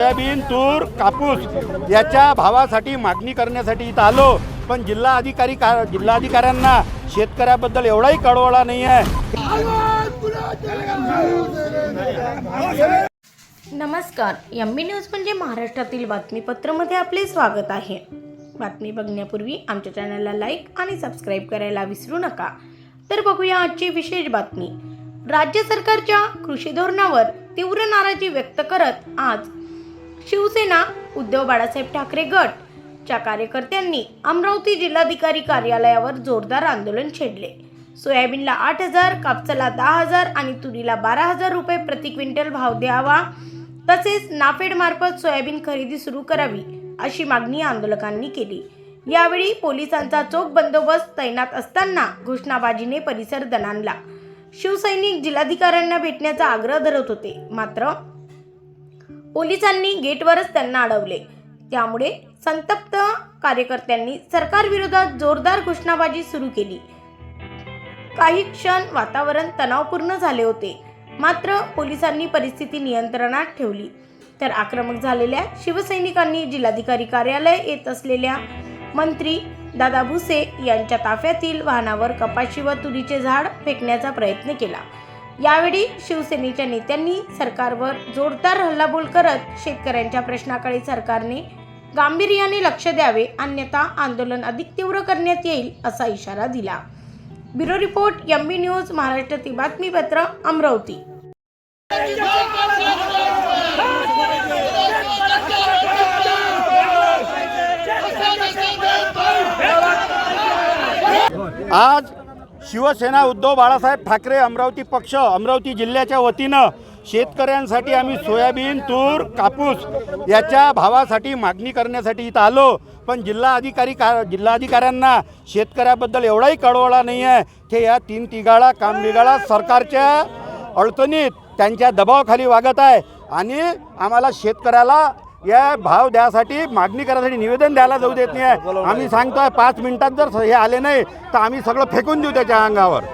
Soybean तूर कापूस याच्या भावासाठी मागणी करण्यासाठी इथं आलो. पण जिल्हा अधिकारी का जिल्हाधिकाऱ्यांना शेतकऱ्याबद्दल एवढाही कळवळा नाही आहे. नमस्कार. एम न्यूज म्हणजे महाराष्ट्रातील बातमीपत्रमध्ये आपले स्वागत आहे. बातमी बघण्यापूर्वी आमच्या चॅनलला लाईक आणि सबस्क्राईब करायला विसरू नका. तर बघूया आजची विशेष बातमी. राज्य सरकारच्या कृषी धोरणावर तीव्र नाराजी व्यक्त करत आज शिवसेना उद्धव बाळासाहेब ठाकरे गट. च्या कार्यकर्त्यांनी अमरावती जिल्हाधिकारी कार्यालयावर जोरदार आंदोलन छेडले. सोयाबीनला आठ हजार कापसाला दहा हजार आणि तुरीला बारा हजार रुपये प्रति क्विंटल भाव द्यावा. तसेच नाफेड मार्फत सोयाबीन खरेदी सुरू करावी अशी मागणी आंदोलकांनी केली. यावेळी पोलिसांचा चोख बंदोबस्त तैनात असताना घोषणाबाजीने परिसर दणाणला. शिवसैनिक जिल्हाधिकाऱ्यांना भेटण्याचा आग्रह धरत होते. मात्र पोलिसांनी गेटवरच त्यांना अडवले. त्यामुळे संतप्त कार्यकर्त्यांनी सरकारविरोधात जोरदार घोषणाबाजी सुरू केली. काही क्षण वातावरण तणावपूर्ण झाले होते. मात्र पोलिसांनी परिस्थिती नियंत्रणात ठेवली. तर आक्रमक झालेल्या शिवसैनिकांनी जिल्हाधिकारी कार्यालय येत असलेल्या मंत्री दादा भुसे यांच्या ताफ्यातील वाहनावर कपाशी व तुरीचे झाड फेकण्याचा प्रयत्न केला. यावेळी शिवसेनेच्या नेत्यांनी सरकारवर जोरदार हल्लाबोल करत शेतकऱ्यांच्या प्रश्नाकडे सरकारने गांभीर्याने लक्ष द्यावे अन्यथा आंदोलन अधिक तीव्र करण्यात येईल असा इशारा दिला. Bureau report M B news महाराष्ट्रातील बातमीपत्र अमरावती. आज शिवसेना उद्धव बाळासाहेब ठाकरे अमरावती पक्ष अमरावती जिल्ह्याच्या वतीनं शेतकऱ्यांसाठी आम्ही सोयाबीन तूर कापूस याच्या भावासाठी मागणी करण्यासाठी इथं आलो. पण जिल्हा अधिकारी का जिल्हाधिकाऱ्यांना शेतकऱ्याबद्दल एवढाही कळवळा नाही आहे ते या तीन तिघाळा काम बिघाळा सरकारच्या अडचणीत त्यांच्या दबावाखाली वागत आहे आणि आम्हाला शेतकऱ्याला या भाव द्यासाठी मागणी करायसाठी निवेदन द्यायला जाऊ देत नाही. आहे आम्ही सांगतोय पाच मिनिटात जर हे आले नाही तर आम्ही सगळं फेकून देऊ त्याच्या अंगावर.